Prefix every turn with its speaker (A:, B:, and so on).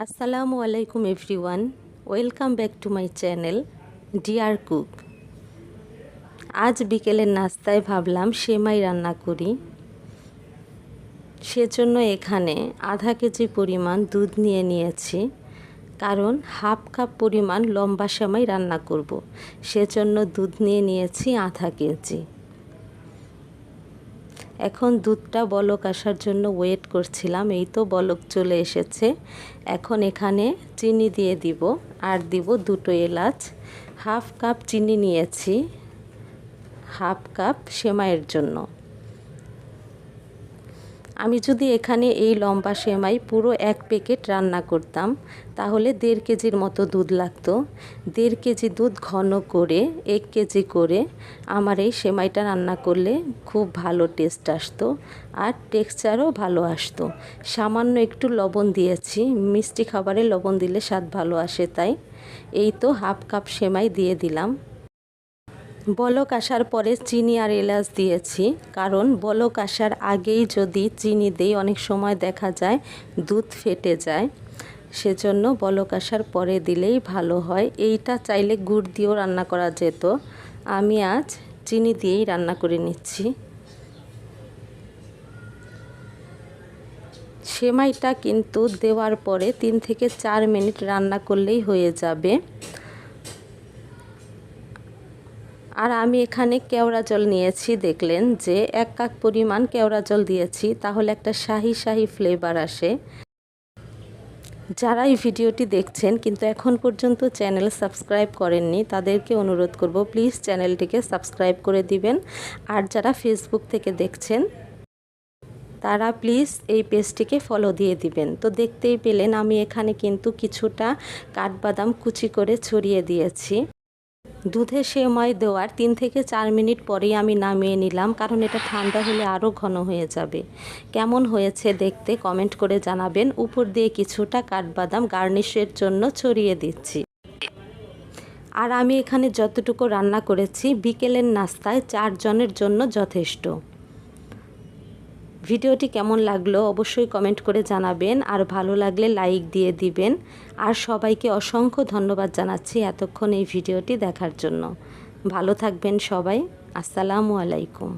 A: আসসালামু আলাইকুম everyone welcome back to my channel dear cook আজ বিকেলের নাস্তায় ভাবলাম সেমাই রান্না করি। সেজন্য এখানে আধা কেজি পরিমাণ দুধ নিয়ে নিয়েছি। কারণ হাফ কাপ পরিমাণ লম্বা সেমাই রান্না করব। সেজন্য দুধ নিয়ে নিয়েছি আধা কেজি। এখন দুধটা বলক আসার জন্য ওয়েট করছিলাম, এই তো বলক চলে এসেছে। এখন এখানে চিনি দিয়ে দিব, আর দিব দুটো এলাচ। হাফ কাপ চিনি নিয়েছি, হাফ কাপ সেমাইয়ের জন্য। আমি যদি এখানে এই লম্বা সেমাই পুরো এক প্যাকেট রান্না করতাম, তাহলে দেড় কেজির মতো দুধ লাগতো। দেড় কেজি দুধ ঘন করে, এক কেজি করে আমার এই সেমাইটা রান্না করলে খুব ভালো টেস্ট আসতো আর টেক্সচারও ভালো আসতো। সামান্য একটু লবণ দিয়েছি, মিষ্টি খাবারে লবণ দিলে স্বাদ ভালো আসে তাই। এই তো হাফ কাপ সেমাই দিয়ে দিলাম। বলক আসার পরে চিনি আর এলাচ দিয়েছি। কারণ বলক আসার আগেই যদি চিনি দেই, অনেক সময় দেখা যায় দুধ ফেটে যায়। সেজন্য বলক আসার পরে দিলেই ভালো হয়। এইটা চাইলে গুড় দিয়েও রান্না করা যেত। আমি আজ চিনি দিয়েই রান্না করে নিচ্ছি। সেমাইটা কিন্তু দেওয়ার পরে তিন থেকে চার মিনিট রান্না করলেই হয়ে যাবে। আর আমি এখানে কেওড়া জল নিয়েছি, দেখলেন যে এক কাক পরিমাণ কেওড়া জল দিয়েছি, তাহলে একটা শাহি শাহি ফ্লেভার আসে। যারা এই ভিডিওটি দেখছেন কিন্তু এখন পর্যন্ত চ্যানেল সাবস্ক্রাইব করেননি, তাদেরকে অনুরোধ করব প্লিজ চ্যানেলটিকে সাবস্ক্রাইব করে দিবেন। আর যারা ফেসবুক থেকে দেখছেন, তারা প্লিজ এই পেজটিকে ফলো দিয়ে দিবেন। তো দেখতেই পেলেন আমি এখানে কিন্তু কিছুটা কাঠবাদাম কুচি করে ছড়িয়ে দিয়েছি। দুধে সেমাই দেওয়ার তিন থেকে চার মিনিট পরেই আমি নামিয়ে নিলাম, কারণ এটা ঠান্ডা হলে আরও ঘন হয়ে যাবে। কেমন হয়েছে দেখতে কমেন্ট করে জানাবেন। উপর দিয়ে কিছুটা কাঠবাদাম গার্নিশের জন্য ছড়িয়ে দিচ্ছি। আর আমি এখানে যতটুকু রান্না করেছি, বিকেলের নাস্তায় চারজনের জন্য যথেষ্ট। ভিডিওটি কেমন লাগল অবশ্যই কমেন্ট করে জানাবেন। আর ভালো লাগলে লাইক দিয়ে দিবেন। আর সবাইকে অসংখ্য ধন্যবাদ জানাচ্ছি এতক্ষণ এই ভিডিওটি দেখার জন্য। ভালো থাকবেন সবাই। আসসালামু আলাইকুম।